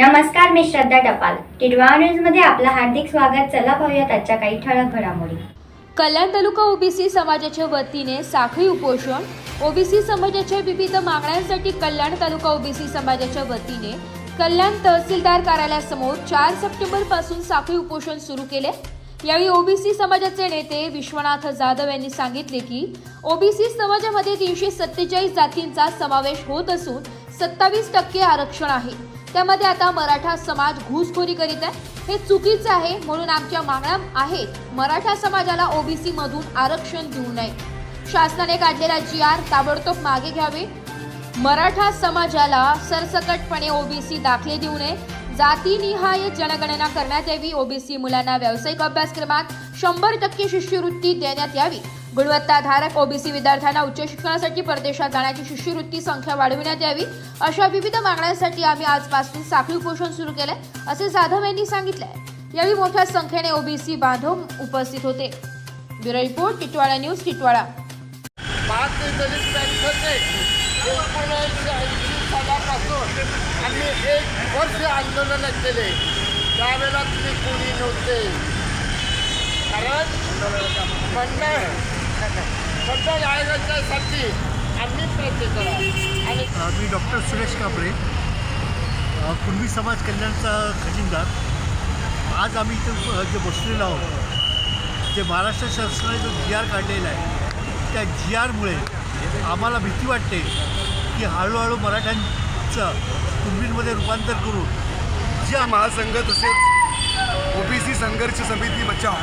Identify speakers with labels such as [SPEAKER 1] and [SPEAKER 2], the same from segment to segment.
[SPEAKER 1] मी श्रद्धा टपाल. टिडवा न्यूजमध्ये आपलं हार्दिक स्वागत. चला पाहूया आजच्या काही ठळक घडामोडी.
[SPEAKER 2] कल्याण तालुका ओबीसी समाजाच्या वतीने साखळी उपोषण. ओबीसी समाजाच्या विविध मागण्यांसाठी कल्याण तालुका ओबीसी समाजाच्या वतीने कल्याण तहसीलदार कार्यालयासमोर चार सप्टेंबरपासून साखळी उपोषण सुरू केले. यावेळी ओबीसी समाजाचे नेते विश्वनाथ जाधव यांनी सांगितले की ओबीसी समाजामध्ये तीनशे सत्तेचाळीस जातींचा समावेश होत असून सत्तावीस टक्के आरक्षण आहे. त्यामध्ये आता मराठा समाज घुसखोरी करीत आहे. हे चुकीचं आहे म्हणून आमच्या मागण्या आहेत. मराठा समाजाला ओबीसी मधून आरक्षण देऊ नये. शासनाने काढलेला जी आर ताबडतोब मागे घ्यावे. मराठा समाजाला सरसकटपणे ओबीसी दाखले देऊ नये. जातीनिहाय जनगणना करण्यात यावी. ओबीसी मुलांना व्यावसायिक अभ्यासक्रमात शंभर टक्के शिष्यवृत्ती देण्यात यावी. गुणवत्ताधारक ओबीसी विद्यार्थ्यांना उच्च शिक्षणासाठी परदेशात जाण्याची शिष्यवृत्ती संख्या वाढविण्यात यावी अशा विविध मागण्यांसाठी आम्ही आजपासून साखळी उपोषण सुरू केले असे जाधव यांनी सांगितले यावेळी मोठ्या संख्येने ओबीसी बांधव उपस्थित होते. Bureau report Titwala news Titwala
[SPEAKER 3] आम्ही एक वर्ष आंदोलन केले. त्यावेळेला तुम्ही कोणी नव्हते. कारण म्हणणं मंडळ आयोगाच्यासाठी आम्ही प्रयत्न आणि
[SPEAKER 4] मी डॉक्टर सुरेश कांबळे कुणबी समाज कल्याणचा खजिनदार. आज आम्ही इथं जे बसलेलो आहोत जे महाराष्ट्र शासनाने जो जी आर काढलेला आहे त्या जी आरमुळे आम्हाला भीती वाटते की हळूहळू मराठ्यांचं कुणबींमध्ये रूपांतर करून
[SPEAKER 5] ज्या महासंघ तसेच ओबीसी संघर्ष समिती बचाव.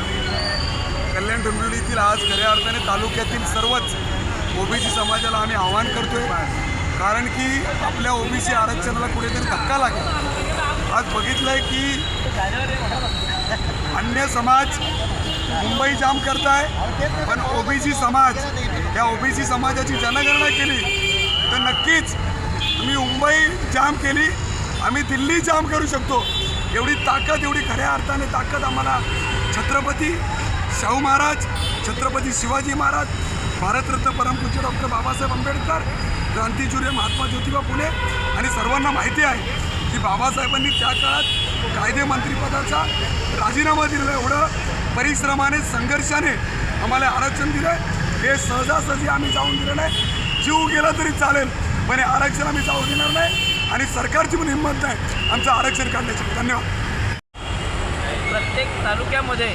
[SPEAKER 5] कल्याण डोंबिवलीतील आज खऱ्या अर्थाने तालुक्यातील सर्वच ओबीसी समाजाला आम्ही आवाहन करतोय. कारण की आपल्या ओबीसी आरक्षणाला कुठेतरी धक्का लागेल. आज बघितलं आहे की अन्य समाज मुंबई जाम करताय पण ओबीसी समाज या ओबीसी समाजाची जनगणना केली तर नक्कीच तुम्ही मुंबई जाम केली आम्ही दिल्ली जाम करू शकतो. एवढी ताकद एवढी खऱ्या अर्थाने ताकद आम्हाला छत्रपती शाहू महाराज छत्रपती शिवाजी महाराज भारतरत्न परमपूज्य डॉक्टर बाबासाहेब आंबेडकर क्रांतीसूर्य महात्मा ज्योतिबा फुले आणि सर्वांना माहिती आहे की बाबासाहेबांनी त्या काळात कायदे मंत्रिपदाचा राजीनामा दिलेला एवढं परिश्रमाने संघर्षाने आम्हाला आरक्षण दिलं आहे हे सहजासहजी आम्ही जाऊन दिलं नाही जीव गेला तरी चालेल पण हे आरक्षण आम्ही जाऊ देणार नाही आणि सरकारची पण हिंमत नाही आमचं आरक्षण काढण्याची. धन्यवाद.
[SPEAKER 6] प्रत्येक तालुक्यामध्ये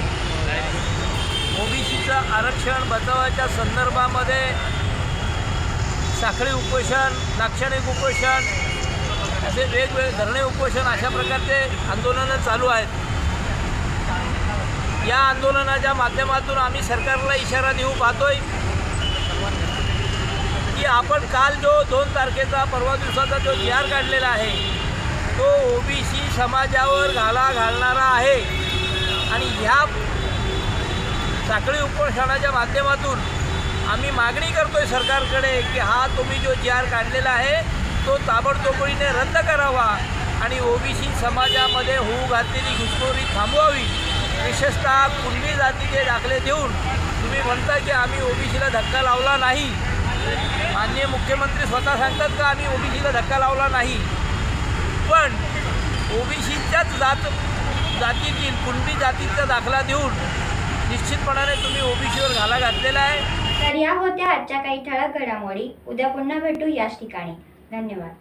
[SPEAKER 6] ओबीसीचं आरक्षण बचावाच्या संदर्भामध्ये साखळी उपोषण लाक्षणिक उपोषण असे वेगवेगळे धरणे उपोषण अशा प्रकारचे आंदोलनं चालू आहेत. या आंदोलनाच्या माध्यमातून आम्ही सरकारला इशारा देऊ पाहतोय की आपण काल जो दोन तारखेचा परवा दिवसाचा जो जी आर काढलेला आहे तो ओबीसी समाजावर घाला घालणारा आहे. आणि ह्या साखळी उपोषणाच्या माध्यमातून आम्ही मागणी करतो आहे सरकारकडे की हा तुम्ही जो जी आर काढलेला आहे तो ताबडतोबडीने रद्द करावा आणि ओबीसी समाजामध्ये होऊ घातलेली घुसखोरी थांबवावी. विशेषतः कुणबी जातीचे दाखले देऊन तुम्ही म्हणता की आम्ही ओबीसीला धक्का लावला नाही. माननीय मुख्यमंत्री स्वतः सांगतात का आम्ही ओबीसीला धक्का लावला नाही? पण ओबीसीच्याच जात जातीतील कुणबी जातीचा दाखला देऊन निश्चितपणाने तुम्ही ओबीसीवर घाला घातलेला आहे.
[SPEAKER 1] तर या होत्या आजच्या काही ठळक घडामोडी. उद्या पुन्हा भेटू याच ठिकाणी. धन्यवाद.